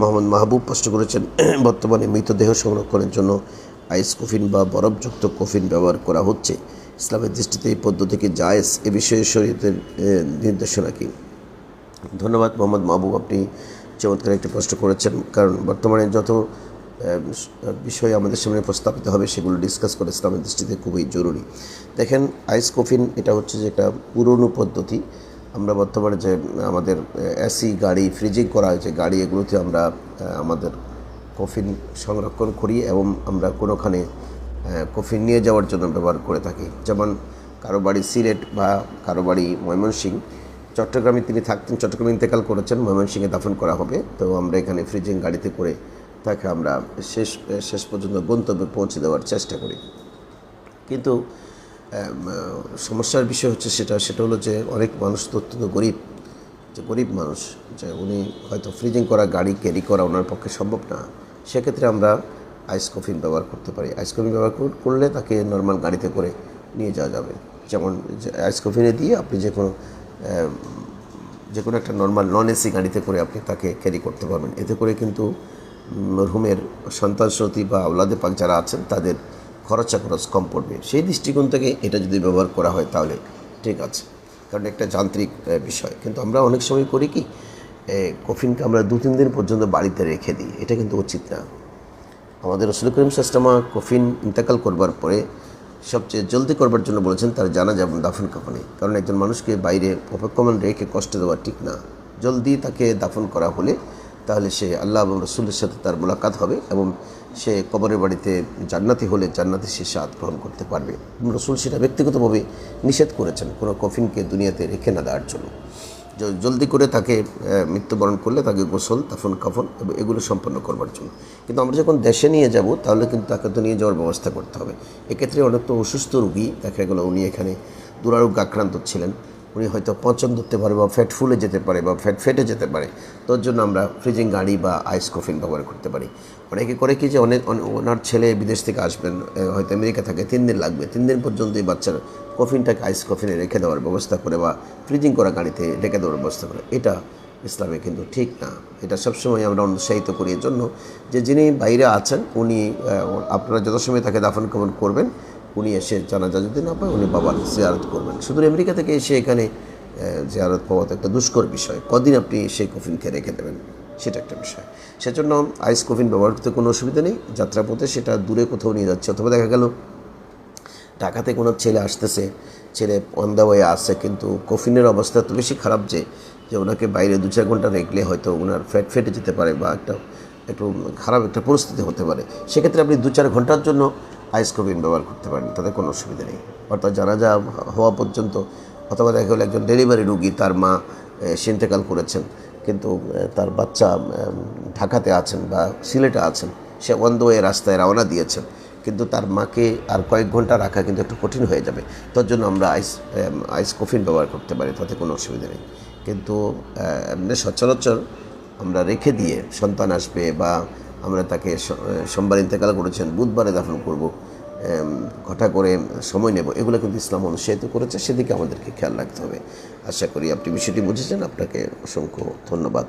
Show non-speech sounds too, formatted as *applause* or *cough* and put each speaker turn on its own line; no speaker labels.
মোহাম্মদ মাহবুব প্রশ্ন করেছেন, *clears throat* বর্তমানে মৃতদেহ সংরক্ষণের জন্য আইস কফিন বা বরফযুক্ত কফিন ব্যবহার করা হচ্ছে। ইসলামের দৃষ্টিতে এই পদ্ধতিকে জায়েজ, এ বিষয়ে শরীয়তের নির্দেশনা কি? ধন্যবাদ মোহাম্মদ মাহবুব, আপনি চমৎকার একটি প্রশ্ন করেছেন, কারণ বর্তমানে যত বিষয় আমাদের সামনে প্রস্তাবিত হবে, সেগুলো ডিসকাস করে ইসলামের দৃষ্টিতে খুবই জরুরি। দেখেন, আইস কফিন এটা হচ্ছে যে একটা পুরনো পদ্ধতি আমরা বর্তমানে যে, আমাদের এসি গাড়ি, ফ্রিজিং করা হয়েছে গাড়ি, এগুলোতে আমরা আমাদের কফিন সংরক্ষণ করি এবং আমরা কোনোখানে কফিন নিয়ে যাওয়ার জন্য ব্যবহার করে থাকি। যেমন কারও বাড়ি সিলেট বা কারও বাড়ি ময়মনসিংহ চট্টগ্রামে তিনি থাকতেন, চট্টগ্রামে ইন্তেকাল করেছেন ময়মনসিংহে দাফন করা হবে। তো আমরা এখানে ফ্রিজিং গাড়িতে করে তাকে আমরা শেষ শেষ পর্যন্ত গন্তব্যে পৌঁছে দেওয়ার চেষ্টা করি। কিন্তু সমস্যার বিষয় হচ্ছে সেটা সেটা হলো যে অনেক মানুষ তো অত্যন্ত গরিব, যে গরিব মানুষ, যে উনি হয়তো ফ্রিজিং করা গাড়ি ক্যারি করা ওনার পক্ষে সম্ভব না। সেক্ষেত্রে আমরা আইস কফিন ব্যবহার করতে পারি। আইস কফিন ব্যবহার করলে তাকে নর্মাল গাড়িতে করে নিয়ে যাওয়া যাবে। যেমন আইস কফিনে দিয়ে আপনি যে কোনো যে কোনো একটা নর্মাল নন এসি গাড়িতে করে আপনি তাকে ক্যারি করতে পারবেন। এতে করে কিন্তু রুমের সন্তান সতী বা আওলাদে পাক যারা আছেন তাদের খরচা খরচ কম পড়বে। সেই দৃষ্টিকোণ থেকে এটা যদি ব্যবহার করা হয় তাহলে ঠিক আছে। কারণ একটা যান্ত্রিক বিষয়। কিন্তু আমরা অনেক সময় করি কি কফিনকে আমরা দু তিন দিন পর্যন্ত বাড়িতে রেখে দিই। এটা কিন্তু উচিত না। আমাদের রসুল করিম সাস্টামা কফিন ইন্তেকাল করবার পরে সবচেয়ে জলদি করবার জন্য বলেছেন, তার জানা যাবেন দাফন কাফনে। কারণ একজন মানুষকে বাইরে অপেক্ষমান রেখে কষ্ট দেওয়া ঠিক না। জলদি তাকে দাফন করা হলে তাহলে সে আল্লাহ এবং রসুলের সাথে তার মোলাকাত হবে এবং সে কবরের বাড়িতে জান্নাতি হলে জান্নাতি সে স্বাদ গ্রহণ করতে পারবে। রসুল সেটা ব্যক্তিগতভাবে নিষেধ করেছেন। কোনো কফিনকে দুনিয়াতে রেখে না দেওয়ার জন্য। জলদি করে তাকে মৃত্যুবরণ করলে তাকে গোসল তাফন কাফন এগুলো সম্পন্ন করবার জন্য। কিন্তু আমরা যখন দেশে নিয়ে যাব, তাহলে কিন্তু তাকে তো নিয়ে যাওয়ার ব্যবস্থা করতে হবে। এক্ষেত্রে অনেক তো অসুস্থ রুগী দেখা গেলো, উনি এখানে দুরারোগ্য আক্রান্ত ছিলেন। উনি হয়তো পচন ধরতে পারে বা ফ্যাট ফুলে যেতে পারে বা ফ্যাট ফেটে যেতে পারে। তোর জন্য আমরা ফ্রিজিং গাড়ি বা আইস কফিন ব্যবহার করতে পারি। অনেকে করে কি যে অনেক ওনার ছেলে বিদেশ থেকে আসবেন হয়তো আমেরিকা থাকে, তিন দিন লাগবে। তিন দিন পর্যন্ত এই বাচ্চার কফিনটাকে আইস কফিনে রেখে দেওয়ার ব্যবস্থা করে বা ফ্রিজিং করা গাড়িতে রেখে দেওয়ার ব্যবস্থা করে। এটা ইসলামে কিন্তু ঠিক না। এটা সবসময় আমরা অনুৎসাহিত করি। এর জন্য যে যিনি বাইরে আছেন, উনি আপনারা যত সময় তাকে দাফন কাফন করবেন উনি এসে জানাজা যদি না পায়, উনি বাবার জিয়ারত করবেন। শুধু আমেরিকা থেকে এসে এখানে জিয়ারত পাওয়া তো একটা দুষ্কর বিষয়। কদিন আপনি সেই কফিনকে রেখে দেবেন? সেটা একটা বিষয়। সেজন্য আইস কফিন ব্যবহার করতে কোনো অসুবিধা নেই। যাত্রাপথে সেটা দূরে কোথাও নিয়ে যাচ্ছে। অথবা দেখা গেল, ঢাকাতে কোনো ছেলে আসতেছে, ছেলে অন দ্য ওয়ে আসছে কিন্তু কফিনের অবস্থা তো বেশি খারাপ যে যে ওনাকে বাইরে দু চার ঘণ্টা রেখলে হয়তো ওনার ফ্যাট ফেটে যেতে পারে বা একটা, একটু খারাপ একটা পরিস্থিতি হতে পারে। সেক্ষেত্রে আপনি দু চার ঘণ্টার জন্য আইস কফিন ব্যবহার করতে পারেন তাতে কোনো অসুবিধা নেই। অর্থাৎ জানাজা হওয়া পর্যন্ত, অথবা দেখা গেলো একজন ডেলিভারি রুগী তার মা সিন্তেকাল করেছেন, কিন্তু তার বাচ্চা ঢাকাতে আছেন বা সিলেটে আছেন, সে অন দ্য ওয়ে রাস্তায় রওনা দিয়েছেন, কিন্তু তার মাকে আর কয়েক ঘণ্টা রাখা কিন্তু একটু কঠিন হয়ে যাবে। তার জন্য আমরা আইস আইস কফিন ব্যবহার করতে পারি, তাতে কোনো অসুবিধা নেই। কিন্তু এমনি সচরাচর আমরা রেখে দিয়ে সন্তান আসবে বা আমরা তাকে সোমবার ইন্তেকাল করেছেন, বুধবারে দাফন করব ঘটা করে সময় নেব। এগুলো কিন্তু ইসলাম অনুৎসাহিত করেছে, সেদিকে আমাদেরকে খেয়াল রাখতে হবে। আশা করি আপনি বিষয়টি বুঝেছেন, আপনাকে অসংখ্য ধন্যবাদ।